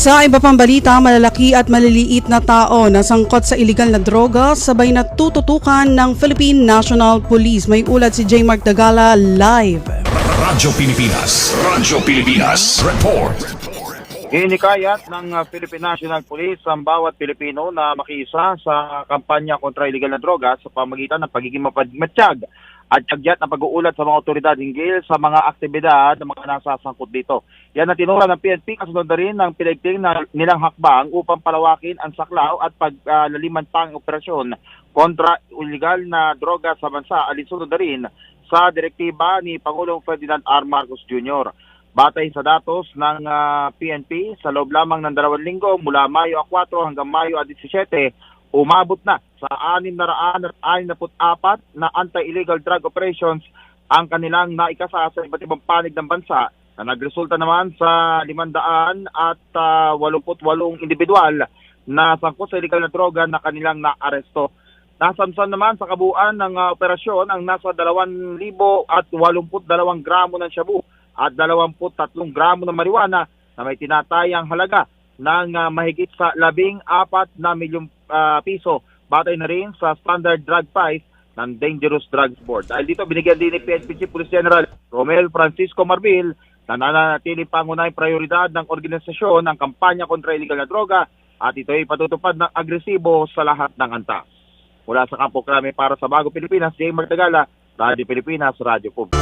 Sa iba pang balita, malalaki at maliliit na tao na sangkot sa iligal na droga sabay na tututukan ng Philippine National Police. May ulat si J. Mark Dagala live. Radyo Pilipinas. Radyo Pilipinas. Report. Hinikayat ng uh, Philippine National Police ang bawat Pilipino na makiisa sa kampanya kontra illegal na droga sa pamagitan ng pagiging mapadmatsyag at kagyat na pag-uulat sa mga otoridad hinggil sa mga aktibidad ng mga nasasangkot dito. Yan ang tinura ng PNP kasunod na rin ng pinagting na nilang hakbang upang palawakin ang saklaw at paglaliman pang operasyon kontra illegal na droga sa bansa alinsunod na rin sa direktiba ni Pangulong Ferdinand R. Marcos Jr. Batay sa datos ng ah, PNP, sa loob lamang ng dalawang linggo mula Mayo 4 hanggang Mayo 17, umabot na sa 664 na anti-illegal drug operations ang kanilang naikasa sa iba't ibang panig ng bansa na nagresulta naman sa 500 at ah, 88 individual na sangkot sa illegal na droga na kanilang naaresto. Nasamsan naman sa kabuuan ng ah, operasyon ang nasa 2,000 at 82 gramo ng shabu at 23 gramo ng marijuana na may tinatayang halaga ng ah, mahigit sa 14 na milyong ah, piso batay na rin sa standard drug price ng Dangerous Drugs Board. Dahil dito binigyan din ni PNP Chief Police General Romel Francisco Marbil na nananatili pangunahing prioridad ng organisasyon ang kampanya kontra illegal na droga at ito ay patutupad ng agresibo sa lahat ng antas. Mula sa Kampo Krame para sa Bago Pilipinas, Jay Martagala, Radio Pilipinas, Radio Public.